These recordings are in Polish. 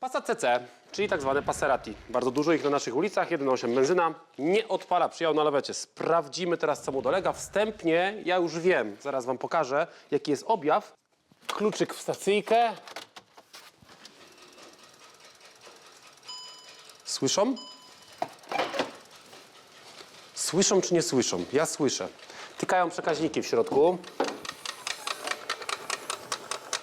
Passat CC, czyli tak zwane Passerati. Bardzo dużo ich na naszych ulicach, 1.8 benzyna, nie odpala, przyjechał na lewecie. Sprawdzimy teraz, co mu dolega. Wstępnie, ja już wiem, zaraz wam pokażę, jaki jest objaw. Kluczyk w stacyjkę. Słyszą? Słyszą czy nie słyszą? Ja słyszę. Tykają przekaźniki w środku.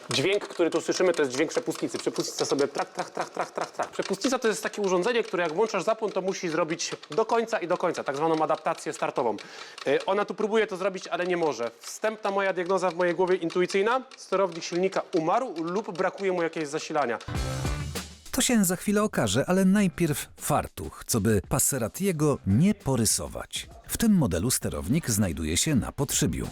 Dźwięk, który tu słyszymy, to jest dźwięk przepustnicy. Przepustnica sobie trak, trak, trak, trak, trak, trak. Przepustnica to jest takie urządzenie, które jak włączasz zapłon, to musi zrobić do końca i do końca, tak zwaną adaptację startową. Yy, Ona tu próbuje to zrobić, ale nie może. Wstępna moja diagnoza w mojej głowie intuicyjna, sterownik silnika umarł lub brakuje mu jakiegoś zasilania. To się za chwilę okaże, ale najpierw fartuch, co by Passeratiego nie porysować. W tym modelu sterownik znajduje się na podszybiu.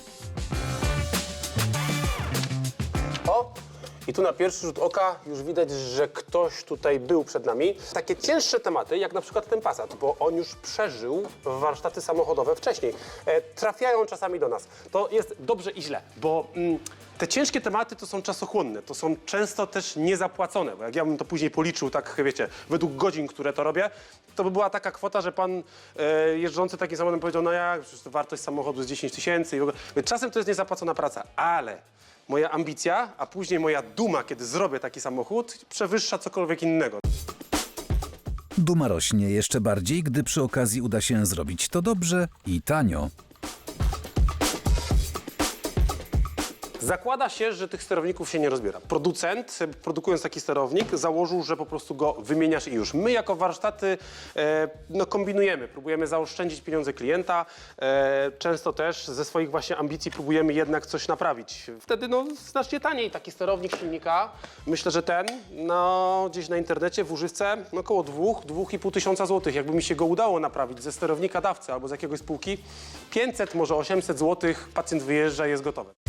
I tu na pierwszy rzut oka już widać, że ktoś tutaj był przed nami. Takie cięższe tematy, jak na przykład ten Passat, bo on już przeżył warsztaty samochodowe wcześniej, e, trafiają czasami do nas. To jest dobrze i źle, bo mm, te ciężkie tematy to są czasochłonne, to są często też niezapłacone, bo jak ja bym to później policzył, tak wiecie, według godzin, które to robię, to by była taka kwota, że pan e, jeżdżący takim samochodem powiedział, no jak, przecież to wartość samochodu jest 10 tysięcy i w ogóle. Czasem to jest niezapłacona praca, ale moja ambicja, a później moja duma, kiedy zrobię taki samochód, przewyższa cokolwiek innego. Duma rośnie jeszcze bardziej, gdy przy okazji uda się zrobić to dobrze i tanio. Zakłada się, że tych sterowników się nie rozbiera. Producent, e, produkując taki sterownik, założył, że po prostu go wymieniasz i już. My jako warsztaty e, no, kombinujemy, próbujemy zaoszczędzić pieniądze klienta. E, często też ze swoich właśnie ambicji próbujemy jednak coś naprawić. Wtedy no, znacznie taniej taki sterownik silnika. Myślę, że ten no, gdzieś na internecie w używce no, około 2-2,5 tysiąca złotych. Jakby mi się go udało naprawić ze sterownika dawcy albo z jakiegoś spółki, 500, może 800 złotych, pacjent wyjeżdża i jest gotowy.